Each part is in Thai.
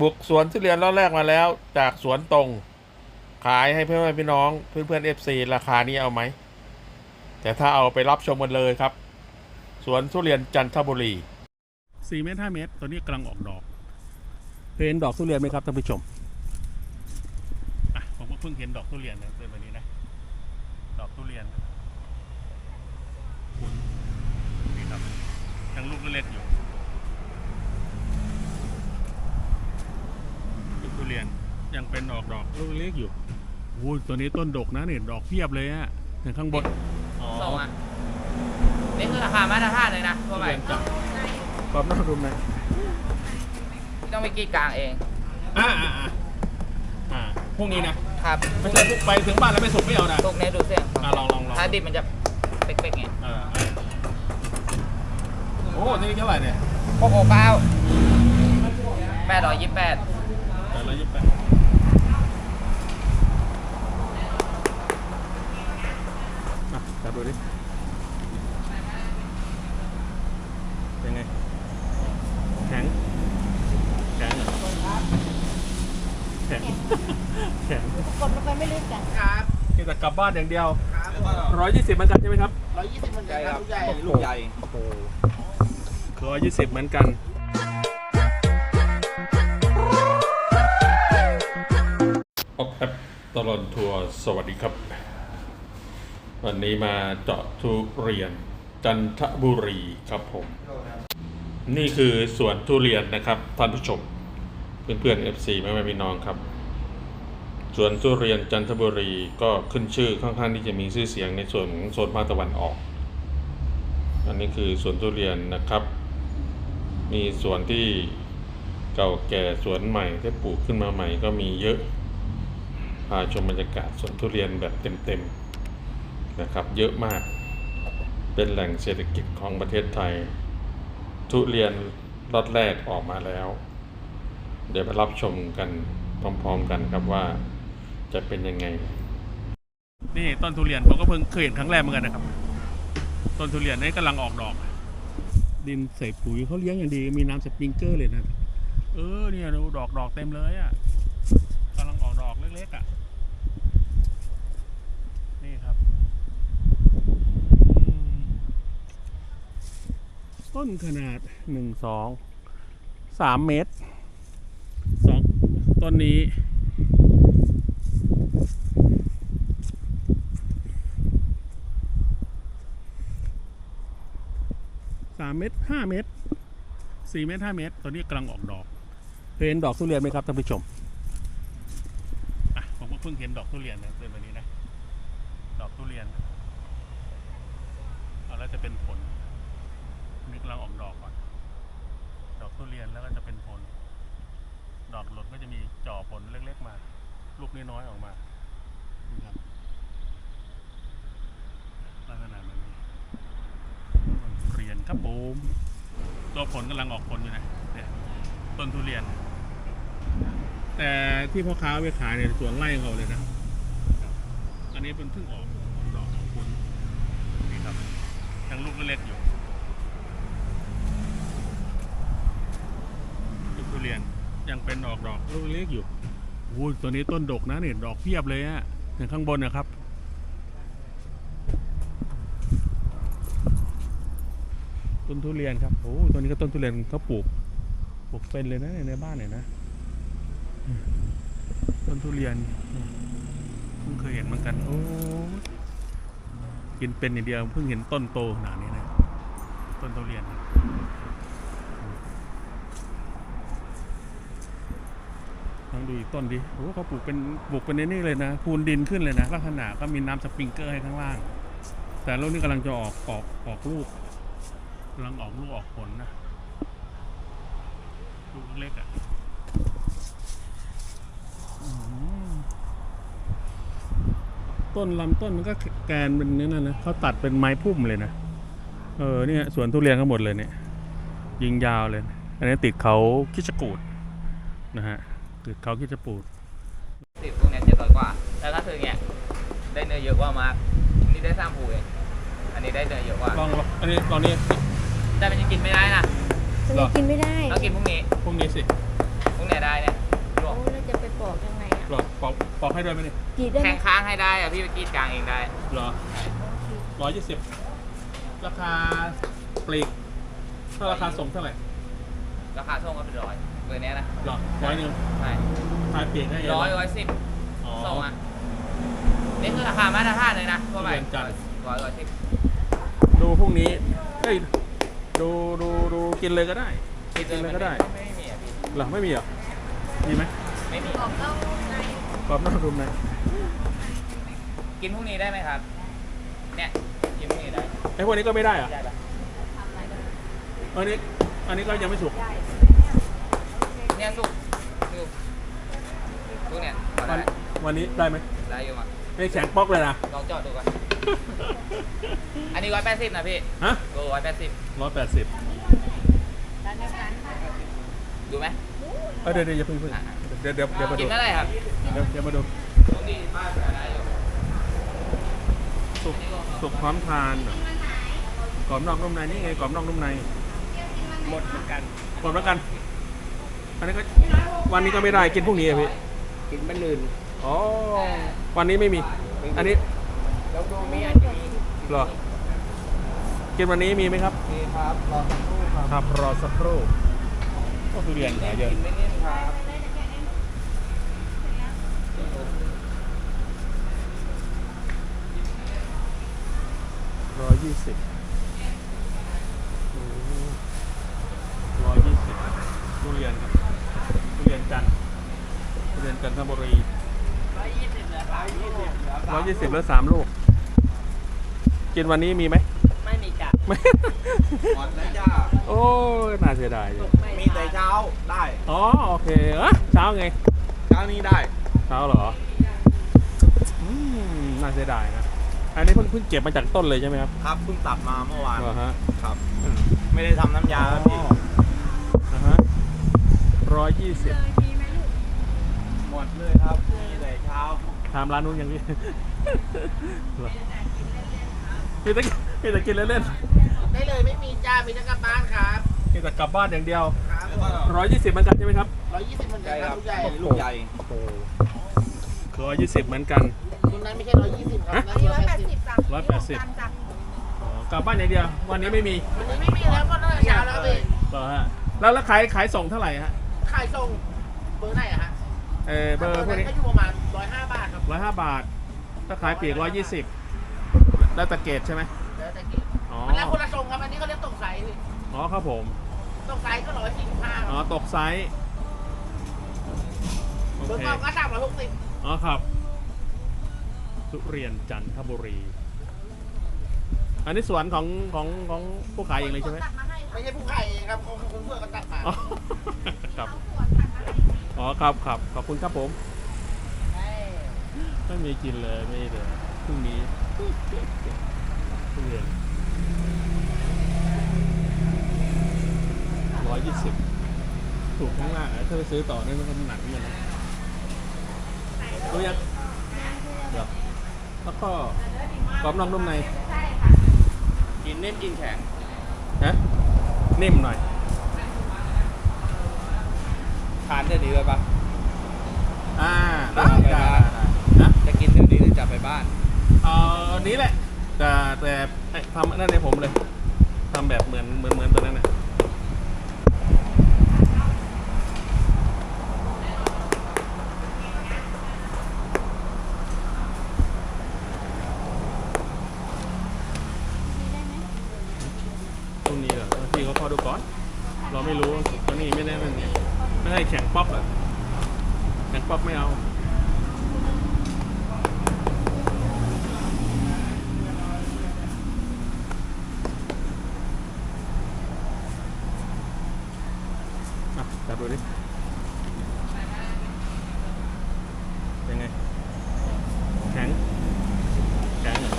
บุกสวนทุเรียนรอบแรกมาแล้ว จากสวนตรง ขายให้เพื่อนๆพี่น้องเพื่อนๆเอฟซีราคานี้เอาไหม แต่ถ้าเอาไปรับชมกันเลยครับ สวนทุเรียนจันทบุรีสี่เมตรห้าเมตรตอนนี้กำลังออกดอกเห็นดอกทุเรียนไหมครับท่านผู้ชมอะผมก็เพิ่งเห็นดอกทุเรียนนะเป็นแบบนี้นะ ดอกทุเรียนคุณนี่ครับยังลูกเล็กๆอยู่ลูกทุเรี ยนยังเป็นออกดอกลูกเล็กอยู่โอ้ยตัวนี้ต้นดกนะเนี่ยดอกเพียบเลยอะถึงข้างบนอ๋อส่งอะนี่คือราคามาตรฐานเลยนะทั่วไปทุเรียนจับความน่ารุมนะต้องไปกรีดกลางเองอ่าอ่าอ่าอ่าพวกนี้นะครับไม่ใช่พวกไปถึงบ้านแล้วไม่สุกไม่เอานะพวกนี้ดูเสียงอะลองลองลองถ้าดิบมันจะเป๊กๆไงเอออะโอ้นี่เท่าไหร่เนี่ยพวกโอเก้าแปดร้อยยี่สิบแปดแต่ละยี่สิบแปดอะจับ ดูดิ เป็นไง แข็ง แข็งเหรอแข็ง แข็งกดลงไปไม่ลึกจ้ะครับนี่แต่กลับบ้านอย่างเดียวร้อยยี่สิบเหมือนกันใช่ไหมครับร้อยยี่สิบมันใหญ่ครับใหญ่ลูกใหญ่โอ้โหร้อยยี่สิบเหมือนกันออกแอปตลอดทัวร์สวัสดีครับ วันนี้มาเจาะทุเรียน จันทบุรีครับผม นี่คือสวนทุเรียนนะครับท่านผู้ชม เพื่อนๆ FC แม่แม่พี่น้องครับสวนทุเรียนจันทบุรีก็ขึ้นชื่อค่อนข้างที่จะมีชื่อเสียงในส่วนของโซนภาคตะวันออก อันนี้คือสวนทุเรียนนะครับ มีสวนที่เก่าแก่สวนใหม่ที่ปลูกขึ้นมาใหม่ก็มีเยอะพาชมบรรยากาศสวนทุเรียนแบบเต็มๆ นะครับเยอะมาก เป็นแหล่งเศรษฐกิจของประเทศไทย ทุเรียนรอดแรกออกมาแล้ว เดี๋ยวไปรับชมกันพร้อมๆกันครับว่าจะเป็นยังไง นี่ต้นทุเรียนผมก็เพิ่งเคยเห็นครั้งแรกเหมือนกันนะครับ ต้นทุเรียนนี่กำลังออกดอก ดินใส่ปุ๋ยเขาเลี้ยงอย่างดีมีน้ำสปริงเกอร์เลยนะ เออเนี่ยดูดอกดอกเต็มเลยอะกำลังออกดอกเล็กๆอะ นี่ครับอืม ต้นขนาดหนึ่งสองสามเมตรสองต้นนี้สามเมตรห้าเมตรสี่เมตรห้าเมตรตอนนี้กำลังออกดอกเคยเห็นดอกทุเรียนไหมครับท่านผู้ชมอะผมก็เพิ่งเห็นดอกทุเรียนนะเป็นแบบนี้นะ ดอกทุเรียนเอาแล้วจะเป็นผลอั นี่กำลังออกดอกก่อน ดอกทุเรียนแล้วก็จะเป็นผล ดอกหล่นก็จะมีจ่อผลเล็กๆมา ลูกน้อยๆออกมานี่ครับลักษณะแบบนี้ต้นทุเรียนครับผมตัวผลกำลังออกผลอยู่นะเนี่ยต้นทุเรียน แต่ที่พ่อค้าไปขายเนี่ยสวนไร่เขาเลยนะอันนี้เป็นเพิ่งออกออกดอกออกผลนี่ครับยังลูกเล็กๆอยู่ลูก ทุเรียนยังเป็นออกดอกลูกเล็กอยู่โอ้ยตัวนี้ต้นดกนะเนี่ยดอกเพียบเลยอะอย่างข้างบนนะครับ ต้นทุเรียนครับโอ้ตัวนี้ก็ต้นทุเรียนเขาปลูกปลูกเป็นเลยนะในบ้านเนี่ยนะ ต้นทุเรียนเพิ่งเคยเห็นเหมือนกันโอ้กินเป็นอย่างเดียวเพิ่งเห็นต้นโตขนาดนี้นะต้นทุเรียน นะลองดูอีกต้นดิโอ้เขาปลูกเป็นปลูกเป็นนนี่เลยนะพูนดินขึ้นเลยนะลักษณะก็มีน้ำสปริงเกอร์ให้ข้างล่าง แต่ลูกนี้กำลังจะออกออกออกลูกกำลังออกลูกออกผลนะลูกเล็กๆอะต้นลำต้นมันก็แกนเป็นนี่นั่นนะเขาตัดเป็นไม้พุ่มเลยนะเออเนี่ยสวนทุเรียนทั้งหมดเลยเนี่ย ยิงยาวเลย อันนี้ติดเขาคิชกูดนะฮะ ติดเขาคิชกูดสิบพวกเนี้ยเจ็ดร้อยกว่าแล้วก็คือเนี้ยได้เนื้อเยอะกว่ามากอันนี้ได้สามผูเองอันนี้ได้เนื้อเยอะกว่าลองอันนี้ตอนนี้แต่มันยังกินไม่ได้นะจะไม่กินไม่ได้ต้องกินพวกนี้พวกนี้สิพวกเนี้ยได้เนี่ยเหรอปอกปอกให้ด้วยไหมเนี่ยกรีดได้ไหมแข้งค้างให้ได้อะพี่ไปกรีดกลางเองได้เหรอร้อยยี่สิบราคาปลีกถ้าราคาส่งเท่าไหร่ราคาส่งก็เป็นร้อย เบอร์เนี้ยนะเหรอร้อยหนึ่งใช่ขายปลีกได้ร้อยร้อยสิบอ๋อส่งอะนี่คือราคามาตรฐานเลยนะทั่วไปเรียนกันร้อยร้อยสิบดูพรุ่งนี้เอ้ยดูดูดูกินเลยก็ได้คิดกินเลยก็ได้ไม่มีอะพี่เหรอไม่มีเหรอมีไหมไม่มีกรอบนอกรุมในกินพรุ่งนี้ได้ไหมครับ เนี่ยกินพรุ่งนี้ได้ไอ้พวกนี้ก็ไม่ได้เหรอได้ปะอันนี้อันนี้ก็ยังไม่สุก เนี่ยสุกสุกสุกเนี่ยพอวัได้นวันนี้ได้ไหมได้อยู่มั้งไม่แข็งป๊อกเลยนะ ลองจอดดูก่อน อันนี้ร้อยแปดสิบนะพี่ฮะโลร้อยแปดสิบร้อยแปดสิบดูไหมเออเดี๋ยวเดี๋ยวอย่าเพิ่งเพิ่งเดี๋ยวเดี๋ยวเดี๋ยวมากิดูนเท่าไหร่ครับเดี๋ยวเดี๋ยวมาดูพรุ่งนี้บ้านได้อยู่สุกสุกพร้อมทานเหรอกรอบนอกนุ่มในนี่ไงกรอบนอกนุ่มในหมดเหมือนกันกรอบแล้วกัน อันนี้ก็วันนี้ก็ไม่ได้กินพรุ่งนี้อะพี่กินไม่ลืนอ๋อวันนี้ไม่มี อันนี้แล้วดูมีอันนี้เหรอกินวันนี้มีไหมครับมีครับรอสักครู่ครับครับรอสักครู่ก็คือเรียนขายเยอะกินไม่นิ่มครับร้อยยี่สิบร้อยยี่สิบทุเรียนครับทุเรียน จันทร์ทุเรียนจันทบุรีร้อยยี่สิบเหลือสามยี่สิบเหลือร้อยยี่สิบแล้วสามลูก กินวันนี้มีไหม ไม่มีจัดไม่หมดแล้วจ้าโอ้ยน่าเสียดายจังมีแต่เช้าได้อ๋อโอเคเอะเช้าไง เช้านี้ได้ เช้าเหรออืมน่าเสียดายนะ อันนี้เพิ่งเพิ่งเก็บมาจากต้นเลยใช่ไหมครับ ครับเพิ่งตัดมาเมื่อวานเหรอฮะ ครับอืมไม่ได้ทำน้ำยาครับพี่อ่าฮะ ร้อยยี่สิบหมดเลยครับมีแต่เช้าถามร้านนู้นยังพี่เหรอพี่ตะพี่ตะกินเล่นได้เลยไม่มีจ้า มีแต่กลับบ้านครับๆพี่แต่กลับบ้านอย่างเดียวครับแล้วก็ร้อยยี่สิบเหมือนกันใช่ไหมครับร้อยยี่สิบมันใหญ่ใหญ่คครัรับบลูกใหญ่ลูกใหญ่โอ้ร้อยยี่สิบเหมือนกัน คุณนั้นไม่ใช่ร้อยยี่สิบครับฮะนั่นร้อยแปดสิบร้อยแปดสิบอ๋อกลับบ้านอย่างเดียว วันนี้ไม่มีวันนี้ไม่มีแล้วก็ตั้งแต่เช้าแล้วพี่เหรอฮะแล้วแล้วขายขายส่งเท่าไหร่ฮะ ขายส่งเบอร์ไหนอะฮะเออเบอร์พวกนี้ก็อยู่ประมาณร้อยห้าบาทครับร้อยห้าบาท ถ้าขายปลีกร้อยยี่สิบแล้วแตะเกตใช่ไหมแล้วแต่กี่อ๋อมันแล้วคนละทรงครับอันนี้เขาเรียกตกไซส์พี่อ๋อครับผม ตกไซส์ก็ร้อยสี่สิบห้าอ๋อ ตกไซส์โอเบอร์เคเก่าก็สามร้อยหกสิบอ๋อครับทุเรียนจันทบุรี อันนี้สวนของของของผู้ขายเองเลยใช่ไหม ไม่ใช่ผู้ขายเองครับเขาคนเพื่อนก็ตัดมาอ๋อครับอ๋อครับครับขอบคุณครับผม ไม่มีกินเลยไม่เลยพรุ่งนี้ทุเรียนร้อยยี่สิบถูกข้างล่างอะถ้าไปซื้อต่อเนี่ยมันก็หนักเหมือนกันนะรู้ยังเดี๋ยวแล้วก็กรอบนอกนุ่มในกินนิ่มกินแข็งนะ นิ่มหน่อยทานได้ดีเลยปะอ่าได้ได้ได้ได้ได้นะจะกินเดี๋ยวนี้หรือจะไปบ้านเอออันนี้แหละแต่แต่ไอ้ทำนั่นในผมเลยทำแบบเหมือนเหมือนเหมือนตัวนั้นนะ ตรงนี้เหรอพี่เขาพอดูก่อน เราไม่รู้ตอนนี้ไม่แน่นอนไม่ได้แข่งป๊อปอะแข่งป๊อปไม่เอา อะจับดูดิยังไง แข็ง แข็งเหรอ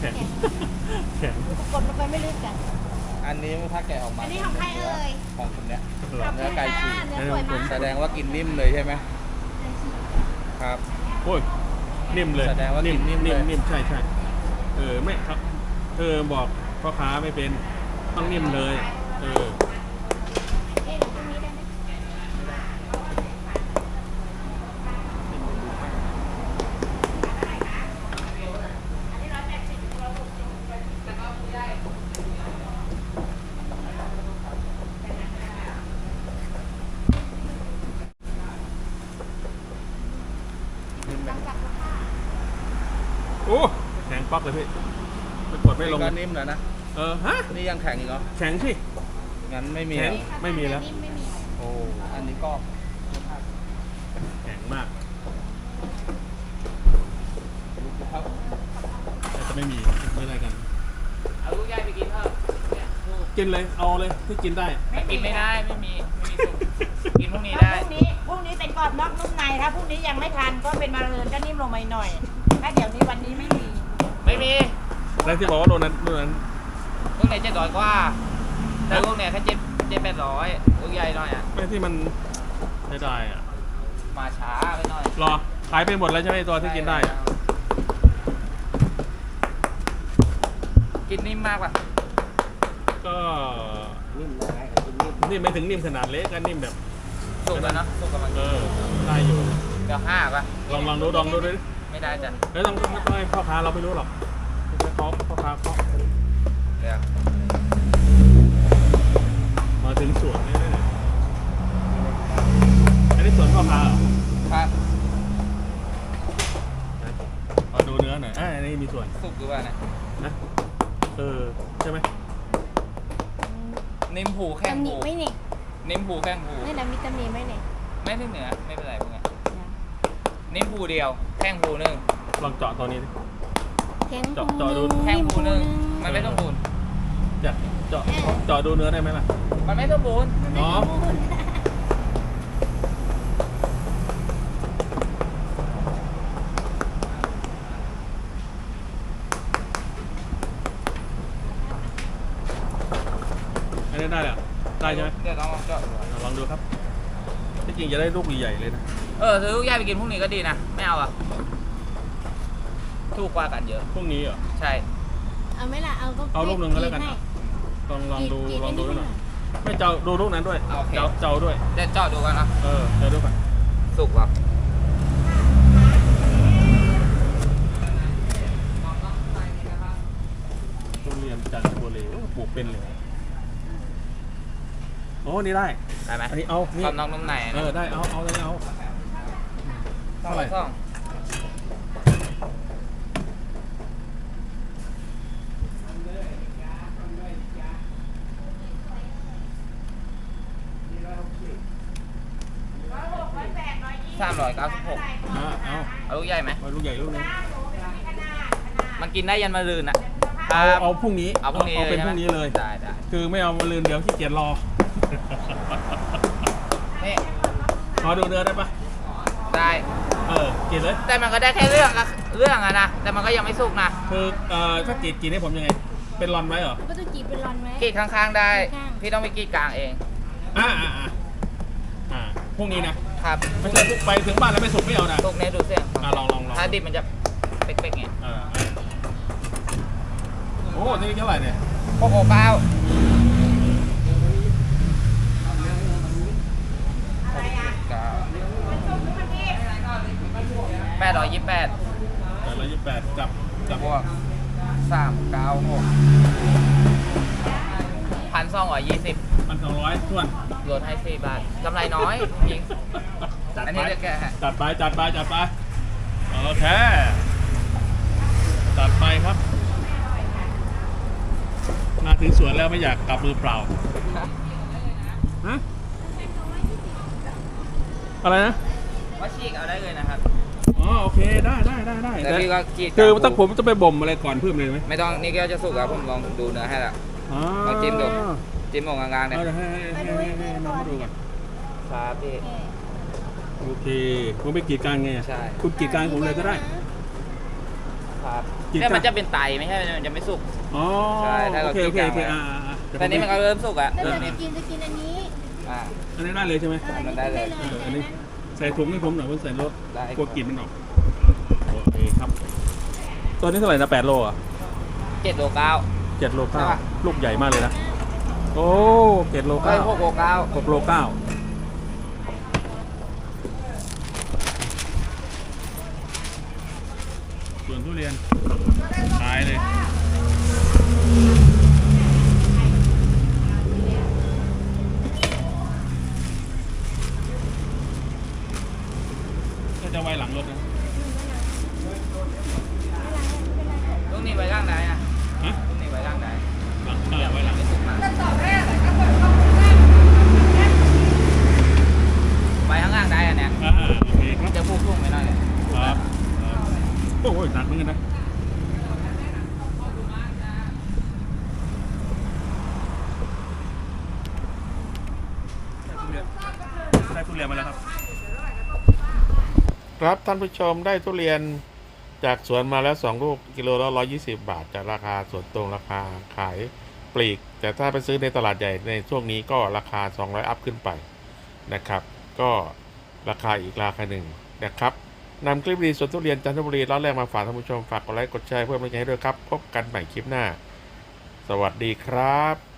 แข็ง แข็ง กดลงไปไม่ลึกกันอันนี้ถ้าแกะออกมาอันนี้ของใครเอ่ยของคุณเนี้ยเหรอเนื้อไก่ฉีกเนื้อสวยมาก แสดงว่ากินนิ่มเลยใช่ไหมครับ โอ้ยนิ่มเลยแสดงว่ากินนิ่มเลย นิ่มใช่ใช่เออไม่ครับเออบอกพ่อค้าไม่เป็นต้องนิ่มเลย เออ เอ๊ะตรงนี้ได้ไหม ป๊อกเลยพี่ไปกดไม่ลงก็นิ่มแล้วนะ เออฮะนี่ยังแข็งอีกเหรอ แข็งสิ งั้นไม่มีแข็งแล้วไม่มีแล้วนิ่ไม่มีโอ้ อันนี้ก็ แข็งมากครับแต่จะไม่มีไม่ได้กัน เอาลูกใหญ่ไปกินเถอะเนี่ยลูกกินเลย เอาเลยที่กินได้กินไม่ได้ไม่มีไม่มีสุกกินพรุ่งนี้ถ้าได้พรุ่งนี้พรุ่งนี้เป็นกรอบนอกนุ่มในถ้าพรุ่งนี้ยังไม่ทันก็เป็นมาเรินก็นิ่มลงมาหน่อยถ้าเดี๋ยวนี้วันนี้ไม่มี ไม่มีแล้วที่บอกว่าโดนนั้นโดนนั้นลูกไหนเจ็ดร้อยกว่า แต่ลูกเนี่ยแค่เจ็ดเจ็ดแปดร้อยลูกใหญ่หน่อยอะ ไม่ที่มันไม่ได้อะมาช้าไปหน่อย รอขายไปหมดแล้วใช่ไหมตัวที่กินได้อะกินนิ่มมากป่ะ ก็นิ่มนะไอ้นิ่มนิ่มไม่ถึงนิ่มขนาดเล็กก็นิ่มแบบสุกแล้วเนอะสุกกำลังเออได้อยู่เดี๋ยวห้าป่ะ ลองลองดูลองดูดิ ไม่ได้จ้ะแล้วต้องต้องต้องให้พ่อค้าเราไม่รู้หรอกให้เขาพ่อค้าเขาเดี๋ยวมาถึงสวนนี่เลยอันนี้สวนพ่อค้าเหรอครับมาดูเนื้อหน่อยอ่าอันนี้มีส่วนสุกหรือเปล่านะนะเออใช่ไหมนิ่มผูแข้งตำหนิผูไหม่เนี่ยนิ่มผูแข้งผูนี่นะมีตำหนิไหมเนี่ยไม่ถึงเหนือไม่เป็นไรพวกเนี้ยนิ่มผูเดียว แข้งผูหนึ่งลองเจาะตัวนี้ดิ แข็งเจาะเจาะดูแข้งผูหนึ่งมัมันไม่ต้องบูนจะเจาะเจาะดูเนื้อได้ไหมล่ะ มันไม่ต้องบูนเนาะ อันนี้ได้แล้วได้ใช่ไหมเดี๋ยวลองเจาะดูอะลองดูครับที่จริงจะได้ลูกใหญ่ๆเลยนะ เออซื้อลูกใหญ่ไปกินพรุ่งนี้ก็ดีนะ ไม่เอาอะ ถูกกว่ากันเยอะพวกนี้เหรอ ใช่ เอาไหมล่ะเอาก็เอาลูกหนึ่งก็แล้วกันให้ลองลองดูกรีลองดูกรีหน่อยไม่เจ้าดูลูกนั้นด้วย โอเค เจ้าเจ้าด้วย เดี๋ยวเจาะดูกันนะเออเจ้าด้วยกันสุกว่ะทุเรียนจันทบุรีโอ้ปลูกเป็นเลยโอ้นี่ได้ ได้ไหมอันนี้เอา นี่กรอบนอกนุ่มในเออได้เอาเอาเลยเอา เท่าเท่าไหไหร่ร่ซ่องสามร้อยเก้าสิบหกอะเอาเอาลูกใหญ่ไหม เอาลูกใหญ่ลูกนึงมันกินได้ยันมะรืนอะเอาเอาพรุ่งนี้เอาพรุ่งนี้เอาเป็นลยพใช่รุ่งไหมนี้เลย ได้ได้คือไม่เอามาลืนเดี๋ยวขี้เกียจรอ นี่ขอดูเนื้อได้ปะ ได้ เออกินเลย แต่มันก็ได้แค่เรื่องอะเรื่องอะนะ แต่มันก็ยังไม่สุกนะคือเอ่อถ้ากรีดกรีดให้ผมยังไง เป็นรอนไหมเหรอ ก็ต้องจีบเป็นรอนไหม กรีดข้างๆได้ ข้างๆ พี่ต้องไปกรีดกลางเองอ่าอ่าอ่าอ่าพรุ่งนี้นะครับไม่ใช่ไปถึงบ้านแล้วไม่สุกไม่เอานะ สุกเนี้ยดูเสียงอะลองลองลอง ถ้าดิบมันจะเป๊กๆไงเอออะโอ้นี่เท่าไหร่เนี่ย โคโค่เก้าแปด ร้อยยี่สิบแปดแปดร้อยยี่สิบแปดกับกับ บวกสามเก้าหกพันสองร้อยยี่สิบพันสองร้อยทวนลดให้สี่บาทกำไรน้อยจริง จัดอันไปนี้เรียกแกฮะ จัดไปจัดไปจัดไปโอเคจัดไปครับมาถึงสวนแล้วไม่อยากกลับมือเปล่าฮะอะไรนะ ว่าฉีกเอาได้เลยนะครับ อ๋อโอเคได้ได้ได้ได้แต่พี่ก็กรีดคือกับต้องผมจะไปบ่มอะไรก่อนเพิ่มเลยไหมไม่ต้องนี่ก็จะสุกแล้วผมลองดูเนื้อให้แล้วอ๋อลองจิ้มดูจิ้มลงกลางๆเนี่ยเอาเดี๋ยวให้ให้ให้ให้ให้น้องมาดูก่อนครับพี่โอเคผมไปกรีดกลางไงใช่คุณกรีดกลางผมเลยก็ได้ครับกินเนี่ยมันกับจะเป็นไตไม่ใช่มันจะไม่สุกอ๋อใช่ถ้าโอเราเคโอเคกรีดโอเคกลางอ่าอ่าอ่าเดี๋ยวแต่นี่มันก็เริ่มสุกอะแล้วเริ่มเรานี่จะกินจะกินอันนี้อ่าอันนี้ได้เลยใช่ไหมเออมันได้เลยกิเอออัอันนนี้นี้ ใส่ถุงให้ผมหน่อยผมใส่รถได้กลัวกลิ่นมันออกโอเคครับ ตัวนี้เท่าไหร่นะแปดโลอะเจ็ดโลเก้า เจ็ดโลเก้าใช่ปะ ลูกใหญ่มากเลยนะ โอ้เจ็ดโลเอ้เก้ายหกโลเก้าหกโลเก้าส่วนทุเรียนขายเลย จะไว้หลังรถนะลูกนี่ไว้ร่างไหนอะฮะลูกนี่ไว้ร่างไหนหลังเยวไว้หลังรกแาะไปข้างล่างได้อะเนี่ยจะพูดพุ่งไปหน่อยเลยครับโอ้ยหนักเหมือนกันนะ ครับท่านผู้ชมได้ทุเรียนจากสวนมาแล้ว2ลูกกิโลละ120บาทจากราคาสวนตรงราคาขายปลีก แต่ถ้าไปซื้อในตลาดใหญ่ในช่วงนี้ก็ราคา 200 อัพขึ้นไปนะครับ ก็ราคาอีกราคาหนึ่งนะครับนำคลิปดีสวนทุเรียนจันทบุรีร้านแรกมาฝากท่านผู้ชมฝากกดไลค์กดแชร์เพื่อเป็นกำลังใจให้ด้วยครับ พบกันใหม่คลิปหน้า สวัสดีครับ